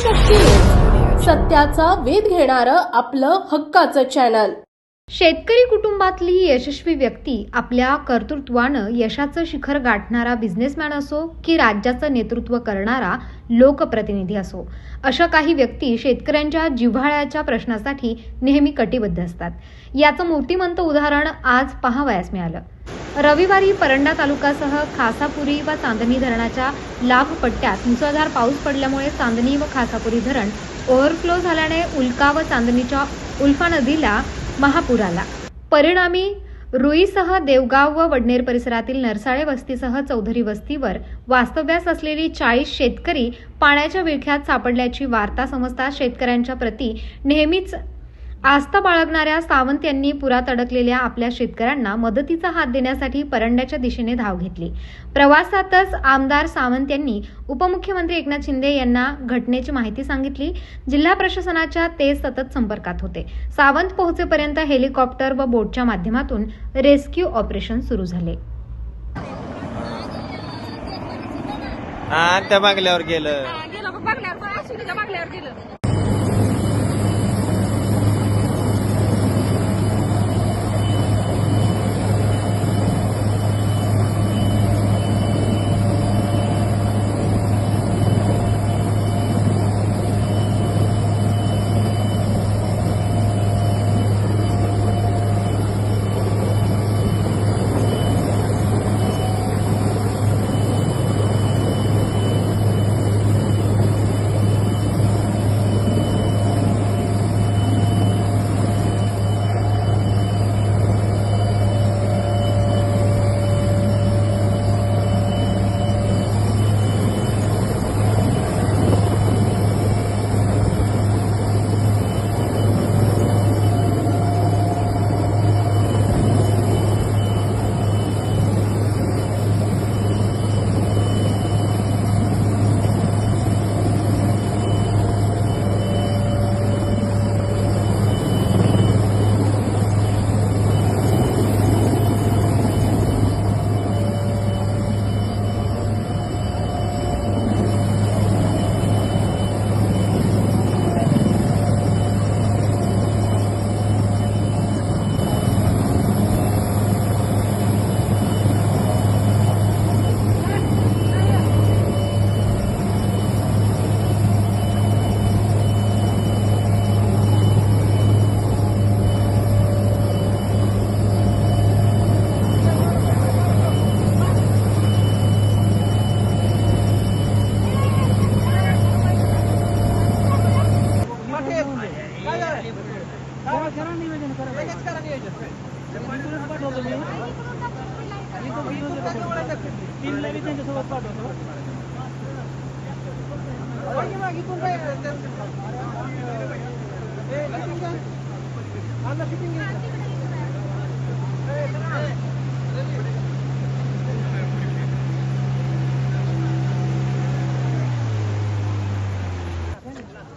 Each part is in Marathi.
शक्ती सत्याचा वेध घेणारं आपलं हक्काचं चॅनल शेतकरी कुटुंबातली यशस्वी व्यक्ती आपल्या कर्तृत्वानं यशाचं शिखर गाठणारा बिझनेसमॅन असो की राज्याचं नेतृत्व करणारा लोकप्रतिनिधी असो अशा काही व्यक्ती शेतकऱ्यांच्या जिव्हाळ्याच्या प्रश्नासाठी नेहमी कटिबद्ध असतात. याचं मूर्तिमंत उदाहरण आज पाहावयास मिळालं. रविवारी परंडा तालुकासह खासापुरी व चांदणी धरणाच्या लाभपट्ट्यात मुसळधार पाऊस पडल्यामुळे चांदणी व खासापुरी धरण ओव्हरफ्लो झाल्याने उल्का व चांदणीच्या उल्फा नदीला महापूर आला परिणामी रुईसह देवगाव व वडनेर परिसरातील नरसाळे वस्तीसह चौधरी वस्तीवर वास्तव्यास असलेली चाळीस शेतकरी पाण्याच्या विळख्यात सापडल्याची वार्ता समजता शेतकऱ्यांच्या प्रती नेहमीच आस्था बाळगणाऱ्या सावंत यांनी पुरात अडकलेल्या आपल्या शेतकऱ्यांना मदतीचा हात देण्यासाठी परंड्याच्या दिशेने धाव घेतली. प्रवासातच आमदार सावंत यांनी उपमुख्यमंत्री एकनाथ शिंदे यांना घटनेची माहिती सांगितली. जिल्हा प्रशासनाच्या ते सतत संपर्कात होते. सावंत पोहोचेपर्यंत हेलिकॉप्टर व बोटच्या माध्यमातून रेस्क्यू ऑपरेशन सुरू झाले. त्या गेलं. गेलं बघ बघल्यावर बघ, अश्विनीच्या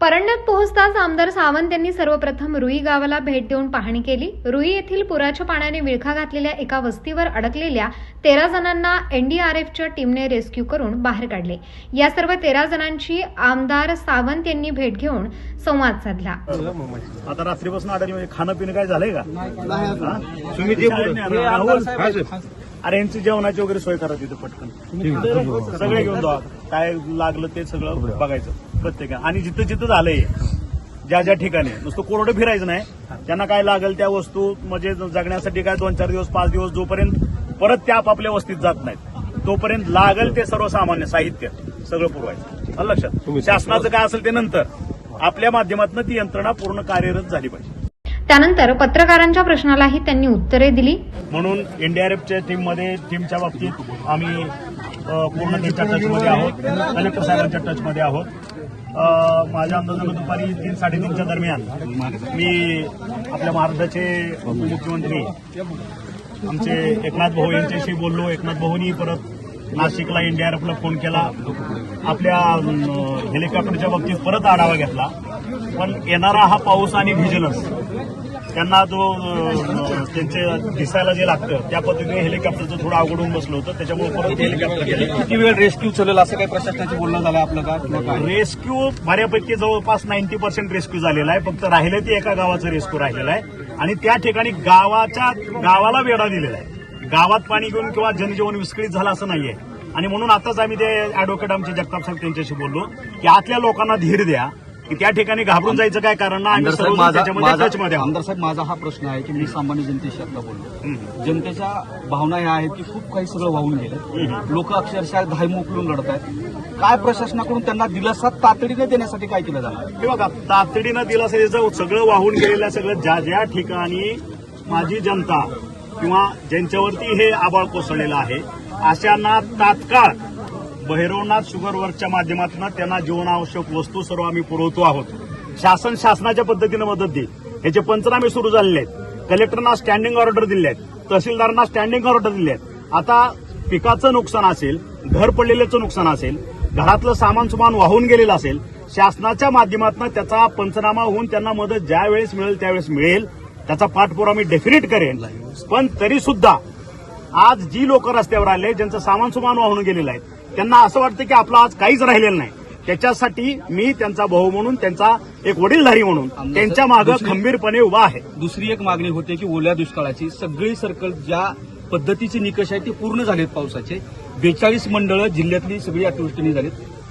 परंड्यात पोहोचताच आमदार सावंत यांनी सर्वप्रथम रुई गावाला भेट देऊन पाहणी केली. रुई येथील पुराच्या पाण्याने विळखा घातलेल्या एका वस्तीवर अडकलेल्या तेरा जणांना एनडीआरएफच्या टीमने रेस्क्यू करून बाहेर काढले. या सर्व तेरा जणांची आमदार सावंत यांनी भेट घेऊन संवाद साधला. आता रात्रीपासून अडाणी खाणं पिणं काय झालंय का? तुम्ही जे राहुल अरे यांची जेवणाची वगैरे सोय करा तिथं पटकन. सगळे घेऊन जा. काय लागलं ते सगळं बघायचं. प्रत्येका आणि जिथं जिथं झालंय ज्या ज्या ठिकाणी. नुसतं कोरडं फिरायचं नाही. त्यांना काय लागेल त्या वस्तू म्हणजे जगण्यासाठी काय दोन चार दिवस पाच दिवस जोपर्यंत परत त्या आपापल्या वस्तीत जात नाहीत तोपर्यंत लागेल ते सर्वसामान्य साहित्य सगळं पुरवायचं. लक्षात? शासनाचं काय असेल ते नंतर आपल्या माध्यमातून ती यंत्रणा पूर्ण कार्यरत झाली पाहिजे. त्यानंतर पत्रकारांच्या प्रश्नालाही त्यांनी उत्तरे दिली. म्हणून एनडीआरएफच्या टीममध्ये टीमच्या बाबतीत आम्ही पूर्ण त्यांच्या टचमध्ये आहोत. कलेक्टर साहेबांच्या टचमध्ये आहोत. माझ्या अंदाजानं दुपारी तीन साडेतीनच्या दरम्यान मी आपल्या महाराष्ट्राचे उपमुख्यमंत्री आमचे एकनाथ भाऊ यांच्याशी बोललो. एकनाथ भाऊनी परत नाशिकला एनडीआरएफला फोन केला. आपल्या हेलिकॉप्टरच्या बाबतीत परत आढावा घेतला. पण येणारा हा पाऊस आणि व्हिजनस त्यांना जो त्यांचे दिसायला जे लागतं त्या पद्धतीने हेलिकॉप्टरचं थोडं अवघडून बसलं होतं. त्याच्यामुळे परत हेलिकॉप्टर गेले. किती वेळ रेस्क्यू चालेल असं काही प्रशासनाची बोलणं झालं आपलं का? रेस्क्यू बऱ्यापैकी जवळपास नाईन्टी पर्सेंट रेस्क्यू झालेला आहे. फक्त राहिले ते एका गावाचं रेस्क्यू राहिलेलं आहे. आणि त्या ठिकाणी गावाच्या गावाला वेढा दिलेला आहे. गावात पाणी घेऊन किंवा जनजीवन विस्कळीत झालं असं नाहीये. आणि म्हणून आताच आम्ही ते अॅडव्होकेट आमचे जगताप साहेब त्यांच्याशी बोललो की आतल्या लोकांना धीर द्या. की त्या ठिकाणी घाबरून जायचं काय कारण आम्ही आमदार साहेब माझा त्याच्यामध्ये माझा- टचमध्ये आहोत. आमदार साहेब माझा हा प्रश्न आहे की मी सामान्य जनतेशी आता बोललो. जनतेच्या भावना ह्या आहेत की खूप काही सगळं वाहून गेलं. लोक अक्षरशः धाय मोकलून लढत आहेत काय प्रशासनाकडून त्यांना दिलासा तातडीने देण्यासाठी काय केलं जाणार? हे बघा तातडीनं दिलं असेल याचं सगळं वाहून गेलेलं सगळं ज्या ज्या ठिकाणी माझी जनता किंवा ज्यांच्यावरती हे आबाळ कोसळलेलं आहे अशांना तात्काळ भैरवनाथ शुगर वर्कच्या माध्यमातून त्यांना जीवनावश्यक वस्तू सर्व आम्ही पुरवतो आहोत. शासन शासनाच्या पद्धतीनं मदत देईल. याचे पंचनामे सुरू झालेले आहेत कलेक्टरना स्टँडिंग ऑर्डर दिले आहेत तहसीलदारांना स्टँडिंग ऑर्डर दिले आहेत. आता पिकाचं नुकसान असेल घर पडलेल्याचं नुकसान असेल घरातलं सामान सुमान वाहून गेलेलं असेल शासनाच्या माध्यमातून त्याचा पंचनामा होऊन त्यांना मदत ज्या वेळेस मिळेल त्यावेळेस मिळेल. त्याचा पाठपुरावा मी डेफिनेट करेन. पण तरी सुद्धा आज जी लोक रस्त्यावर आले ज्यांचं सामान सुमान वाहून गेलेलं आहे त्यांना असं वाटतं की आपलं आज काहीच राहिलेलं नाही. त्याच्यासाठी मी त्यांचा भाऊ म्हणून त्यांचा एक वडीलधारी म्हणून त्यांच्या मागे खंबीरपणे उभा आहे. दुसरी एक मागणी होते की ओल्या दुष्काळाची. सगळी सर्कल ज्या पद्धतीचे निकष आहेत ते पूर्ण झालेत पावसाचे. बेचाळीस मंडळं जिल्ह्यातली सगळी अतिवृष्टीने झालीत.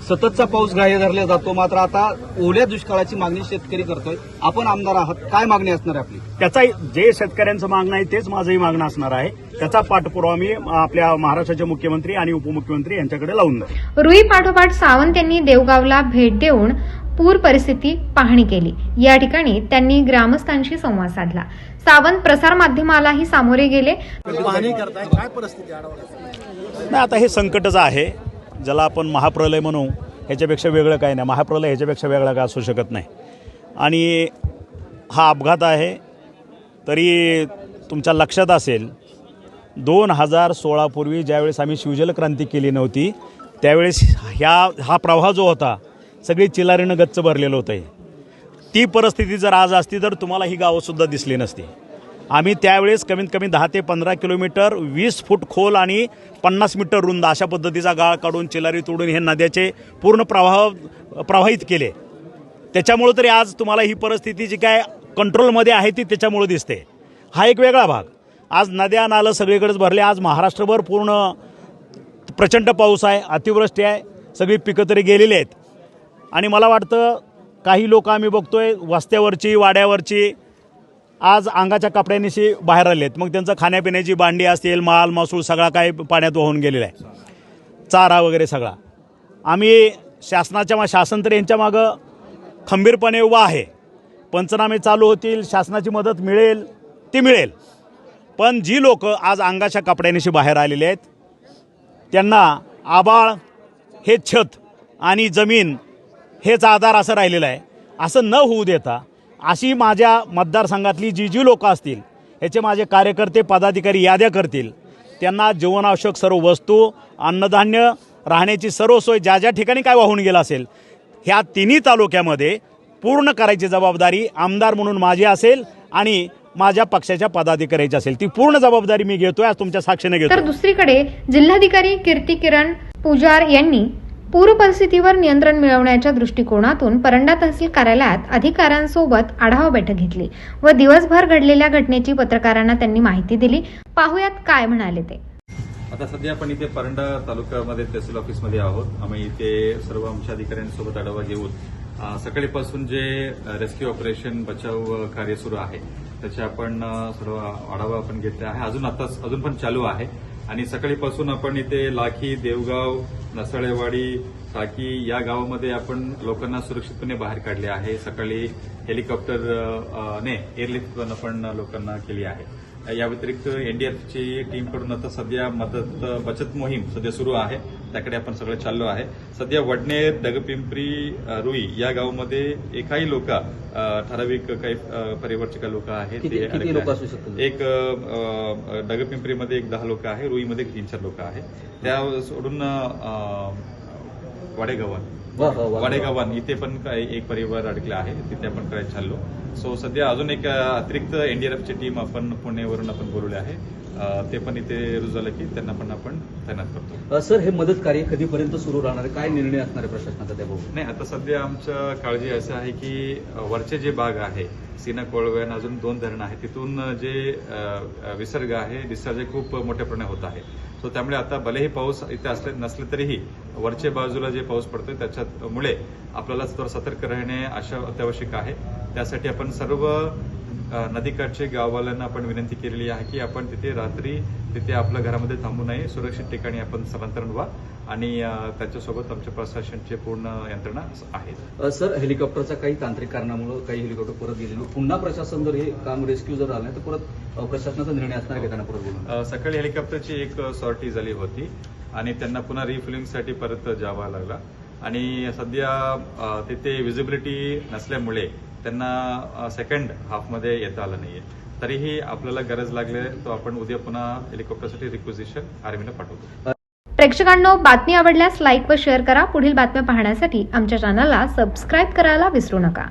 सततचा पाऊस ग्राह्य धरला जातो. मात्र आता ओल्या दुष्काळाची मागणी शेतकरी करतोय. आपण आमदार आहात. काय मागणी असणार आहे आपली? त्याचा जे शेतकऱ्यांचं मागणं आहे तेच माझंही मागणं असणार आहे. त्याचा पाठपुरावा मी आपल्या महाराष्ट्राचे मुख्यमंत्री आणि उपमुख्यमंत्री यांच्याकडे लावून. रुई पाठोपाठ सावंत यांनी देवगावला भेट देऊन पूर परिस्थिती पाहणी केली. या ठिकाणी त्यांनी ग्रामस्थांशी संवाद साधला. सावंत प्रसारमाध्यमालाही सामोरे गेले. नाही आता हे संकटच आहे. ज्याला आपण महाप्रलय म्हणू ह्याच्यापेक्षा वेगळं काय नाही. महाप्रलय ह्याच्यापेक्षा वेगळा काय असू शकत नाही. आणि हा अपघात आहे तरी तुमच्या लक्षात असेल दोन हजार सोळापूर्वी ज्यावेळेस आम्ही शिवजल क्रांती केली नव्हती त्यावेळेस ह्या हा प्रवाह जो होता सगळी चिलारीनं गच्च भरलेलं होतं ती परिस्थिती जर आज असती तर तुम्हाला ही गावंसुद्धा दिसली नसती. आम्ही त्यावेळेस कमीत कमी दहा ते पंधरा किलोमीटर वीस फूट खोल आणि पन्नास मीटर रुंद अशा पद्धतीचा गाळ काढून चिलारी तोडून हे नद्याचे पूर्ण प्रवाह प्रवाहित केले. त्याच्यामुळं तरी आज तुम्हाला ही परिस्थिती जी काय कंट्रोलमध्ये आहे ती त्याच्यामुळं दिसते. हा एक वेगळा भाग. आज नद्या नालं सगळीकडेच भरले. आज महाराष्ट्रभर पूर्ण प्रचंड पाऊस आहे अतिवृष्टी आहे. सगळी पिकं तरी गेलेली आहेत. आणि मला वाटतं काही लोक आम्ही बघतोय वस्त्यावरची वाड्यावरची आज अंगाच्या कपड्यांनीशी बाहेर आले आहेत मग त्यांचं खाण्यापिण्याची भांडी असतील माल मासूळ सगळा काही पाण्यात वाहून गेलेला आहे. चारा वगैरे सगळा. आम्ही शासनाच्या मा शासन तर यांच्या मागं खंबीरपणे उभा आहे. पंचनामे चालू होतील शासनाची मदत मिळेल ती मिळेल. पण जी लोक आज अंगाच्या कपड्यांनीशी बाहेर आलेले आहेत त्यांना आबाळ हे छत आणि जमीन हेच आधार असं राहिलेलं आहे. असं न होऊ देता अशी माझ्या मतदारसंघातली जी जी लोकं असतील ह्याचे माझे कार्यकर्ते पदाधिकारी याद्या करतील. त्यांना जीवनावश्यक सर्व वस्तू अन्नधान्य राहण्याची सर्व सोय ज्या ज्या ठिकाणी काय वाहून गेला असेल ह्या तिन्ही तालुक्यामध्ये पूर्ण करायची जबाबदारी आमदार म्हणून माझी असेल आणि माझ्या पक्षाच्या पदाधिकाऱ्याची असेल. ती पूर्ण जबाबदारी मी घेतोय आज तुमच्या साक्षीने घेतो तर दुसरीकडे जिल्हाधिकारी कीर्ती किरण पुजार यांनी पूर परिस्थितीवर नियंत्रण मिळवण्याच्या दृष्टिकोनातून परंडा तहसील कार्यालयात अधिकाऱ्यांसोबत आढावा बैठक घेतली व दिवसभर घडलेल्या घटनेची पत्रकारांना त्यांनी माहिती दिली. पाहुयात काय म्हणाले ते. आता सध्या आपण इथे परंडा तालुक्यामध्ये तहसील ऑफिसमध्ये आहोत. आम्ही इथे सर्व आमच्या अधिकाऱ्यांसोबत आढावा घेऊन सकाळीपासून जे रेस्क्यू ऑपरेशन बचाव कार्य सुरू आहे त्याचे आपण सर्व आढावा आपण घेतला आहे. अजून आता अजून पण चालू आहे. आणि सकाळीपासून आपण इथे लाखी देवगाव नसळेवाडी टाकी या गावामध्ये आपण लोकांना सुरक्षितपणे बाहेर काढले आहे. सकाळी हेलिकॉप्टर एअरलिफ्टनं ने पण लोकांना केली आहे. या व्यतिरिक्त एनडीआरएफची टीमकडून आता सध्या मदत बचत मोहीम सध्या सुरू आहे. त्याकडे आपण सगळं चाललो आहे सध्या वडनेर दगपिंपरी रुई या गावामध्ये एकाही लोक ठराविक काही परिवारचे काही लोक आहेत ते अडकले लोकं आहेत. असू शकतात? एक डगपिंपरीमध्ये एक दहा लोक आहे रुईमध्ये एक तीन चार लोक आहे त्या सोडून वाडेगावात. वाडेगावान इथे पण काही एक परिवार अडकला आहे तिथे आपण करायला चाललो सो सध्या अजून एक अतिरिक्त एनडीआरएफची टीम आपण पुणेवरून आपण बोलवली आहे ते पण इथे रुजू झालं की त्यांना पण आपण तैनात करतो. सर हे मदत कार्य कधीपर्यंत सुरू राहणार आहे? काय निर्णय असणार आहे प्रशासनाचा त्याबाबत? नाही आता सध्या आमच्या काळजी असं आहे की वरचे जे भाग आहे सीना कोळवे आणि अजून दोन धरणं आहेत तिथून जे विसर्ग आहे डिस्चार्ज खूप मोठ्या प्रमाणात होत आहे. सो त्यामुळे आता भलेही पाऊस इथे असले नसले तरीही वरच्या बाजूला जे पाऊस पडतोय त्याच्यामुळे आपल्याला थोडं सतर्क राहणे अशा अत्यावश्यक आहे. त्यासाठी आपण सर्व नदीकाठचे गाववाल्यांना आपण विनंती केलेली आहे की आपण तिथे रात्री तिथे आपल्या घरामध्ये थांबू नये सुरक्षित ठिकाणी आपण स्थलांतरण व्हा आणि त्याच्यासोबत आमच्या प्रशासनचे पूर्ण यंत्रणा आहेत. सर हेलिकॉप्टरच्या काही तांत्रिक कारणामुळे काही हेलिकॉप्टर परत गेलेलो पुन्हा प्रशासन जर हे काम रेस्क्यू जर नाही तर परत प्रशासनाचा निर्णय असणार आहे का त्यांना परत सकाळी हेलिकॉप्टरची एक सॉर्टी झाली होती आणि त्यांना पुन्हा रिफ्युलिंगसाठी परत जावं लागला. आणि सध्या तिथे विजिबिलिटी नसल्यामुळे त्यांना सेकंड हाफमध्ये येता आलं नाहीये. तरीही आपल्याला गरज लागली तर आपण उद्या पुन्हा हेलिकॉप्टरसाठी रिक्वेजिशन आर्मीला पाठवतो. प्रेक्षकांनो बातमी आवडल्यास लाईक व शेअर करा. पुढील बातम्या पाहण्यासाठी आमच्या चॅनलला सबस्क्राईब करायला विसरू नका.